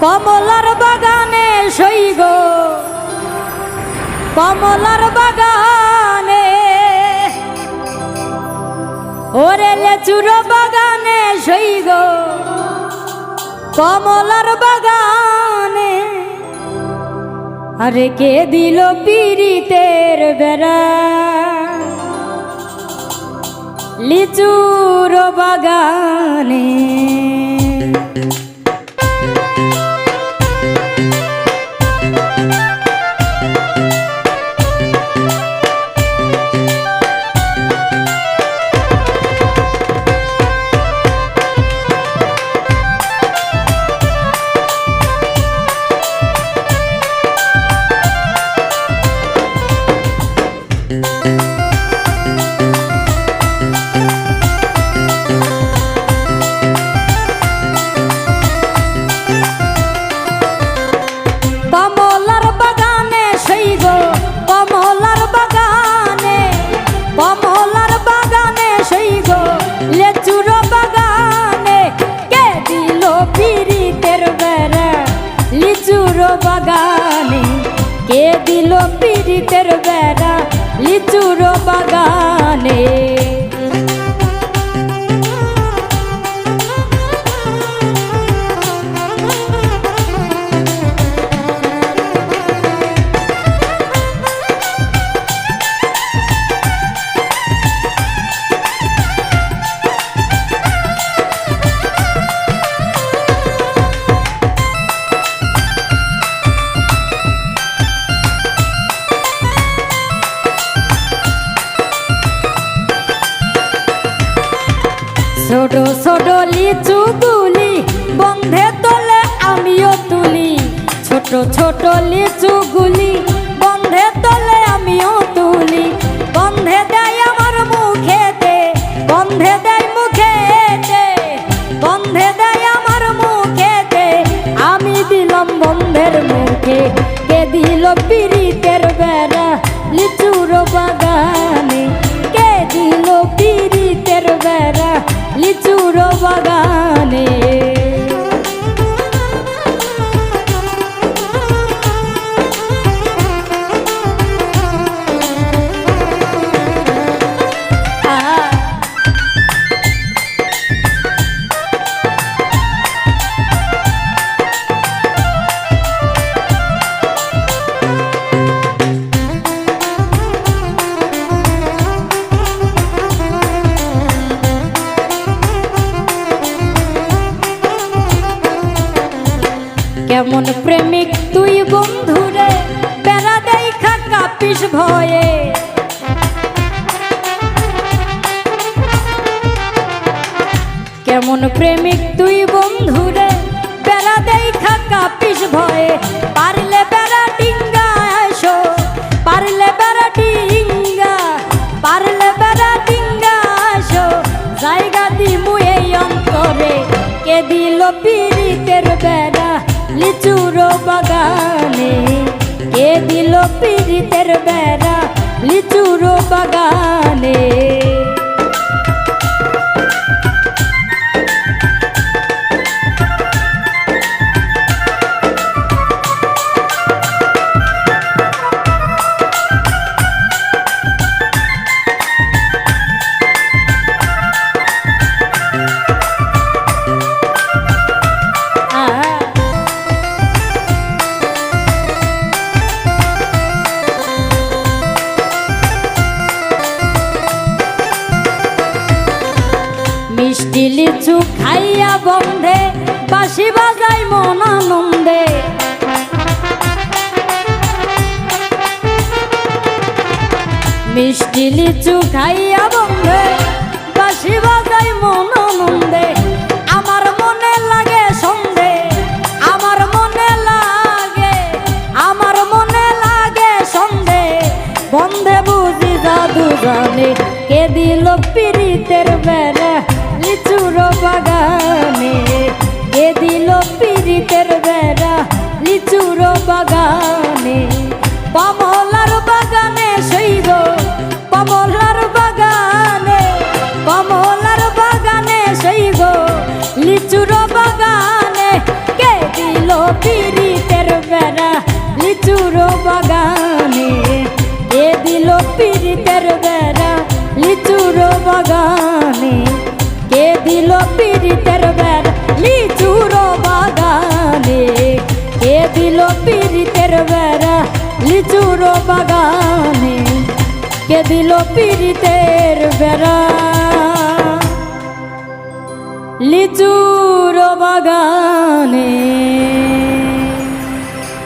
কমলার বাগানে সই গো। কমলার বাগানে। ওরে লেচুর বাগানে সই গো। কমলার বাগানে। আরে কে দিল পিরিতের বেড়া? লিচুর বাগানে। বাগানে কে দিল পিরিতের বেড়া? লিচুর বাগানে। ছোট ছোট লিচু তুলি বন্ধে তোলে আমিও তুলি। ছোট ছোট লিচু গুলি লিচুর বাগানে। কেমন প্রেমিক তুই বন্ধুরে? বেড়া দেখা কাপিস ভয়ে। কেমন প্রেমিক তুই বন্ধুরে? বেড়া দেখা কাপিস ভয়ে। পারলে বেড়া ডিঙ্গা এসো পারলে বেড়া ডিঙ্গা, পারলে বেড়া ডিঙ্গা এসো জায়গা দিমু এই অন্তরে, কে দিল পিরিতের বেড়া? লিচুর বাগানে কে দিল পিরিতের বেড়া? লিচুর বাগানে। মিষ্টি লিচু খাইয়া বন্ধে বাসি বাজাই মন আনন্দে। মিষ্টি লিচু খাইয়া বন্ধে বাসি বাজাই মন আনন্দে। আমার মনে লাগে সন্ধে বেড়া লিচুর বাগানে, এ দিল পীড়িতের বেড়া লিচুর বাগানে। কে দিল পীড়িতের বেড়া লিচুর বাগানে? কে দিল পীড়িতের বেড়া লিচুর বাগানে? কে দিল পীড়িতের বেড়া লিচুর বাগানে?